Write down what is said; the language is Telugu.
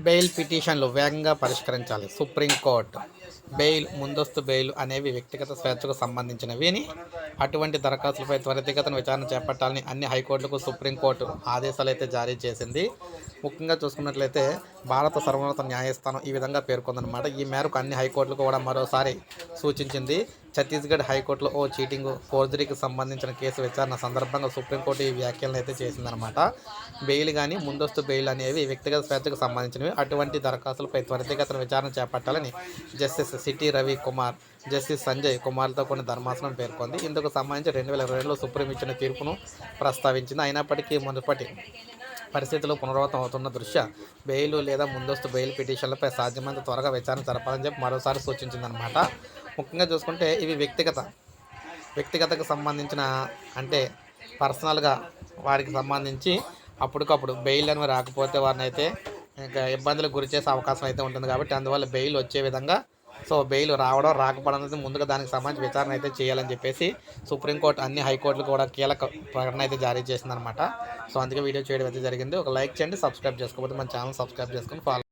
బెయిల్ పిటిషన్లు వేగంగా పరిష్కరించాలి. సుప్రీంకోర్టు బెయిల్ ముందస్తు బెయిల్ అనేవి వ్యక్తిగత స్వేచ్ఛకు సంబంధించినవి అని అటువంటి దరఖాస్తులపై త్వరితగతను విచారణ చేపట్టాలని అన్ని హైకోర్టులకు సుప్రీంకోర్టు ఆదేశాలు అయితే జారీ చేసింది. ముఖ్యంగా చూసుకున్నట్లయితే భారత సర్వోన్నత న్యాయస్థానం ఈ విధంగా పేర్కొందనమాట ఈ మేరకు అన్ని హైకోర్టులు కూడా మరోసారి సూచించింది. ఛత్తీస్గఢ్ హైకోర్టులో ఓ చీటింగ్ ఫోర్జరీకి సంబంధించిన కేసు విచారణ సందర్భంగా సుప్రీంకోర్టు ఈ వ్యాఖ్యలను అయితే చేసిందనమాట బెయిల్ కానీ ముందస్తు బెయిల్ అనేవి వ్యక్తిగత స్వేచ్ఛకు సంబంధించినవి. అటువంటి దరఖాస్తులపై త్వరితగతిన విచారణ చేపట్టాలని justice C T Ravi Kumar justice Sanjay కుమార్తో కొన్ని ధర్మాసనం పేర్కొంది. ఇందుకు సంబంధించి రెండు వేల ఇరవై రెండులో సుప్రీం ఇచ్చిన తీర్పును ప్రస్తావించింది. అయినప్పటికీ మునుపటి పరిస్థితులు పునరావృతం అవుతున్న దృష్ట్యా బెయిల్ లేదా ముందస్తు బెయిల్ పిటిషన్లపై సాధ్యమైనంత త్వరగా విచారణ జరపాలని చెప్పి మరోసారి సూచించిందనమాట ముఖ్యంగా చూసుకుంటే ఇవి వ్యక్తిగత వ్యక్తిగతకు సంబంధించిన అంటే పర్సనల్గా వారికి సంబంధించి అప్పటికప్పుడు బెయిల్ అని రాకపోతే వారిని అయితే ఇంకా ఇబ్బందులకు గురి చేసే అవకాశం అయితే ఉంటుంది కాబట్టి అందువల్ల బెయిల్ వచ్చే విధంగా సో బెయిల్ రావడం రాకపోవడం అనేది ముందుగా దానికి సంబంధించి విచారణ అయితే చేయాలని చెప్పేసి సుప్రీంకోర్టు అన్ని హైకోర్టులు కూడా కీలక ప్రకటన అయితే జారీ చేసిందనమాట సో అందుకే వీడియో చేయడం అయితే జరిగింది. ఒక లైక్ చేయండి సబ్స్క్రైబ్ చేసుకోకపోతే మన ఛానల్ సబ్స్క్రైబ్ చేసుకొని ఫాలో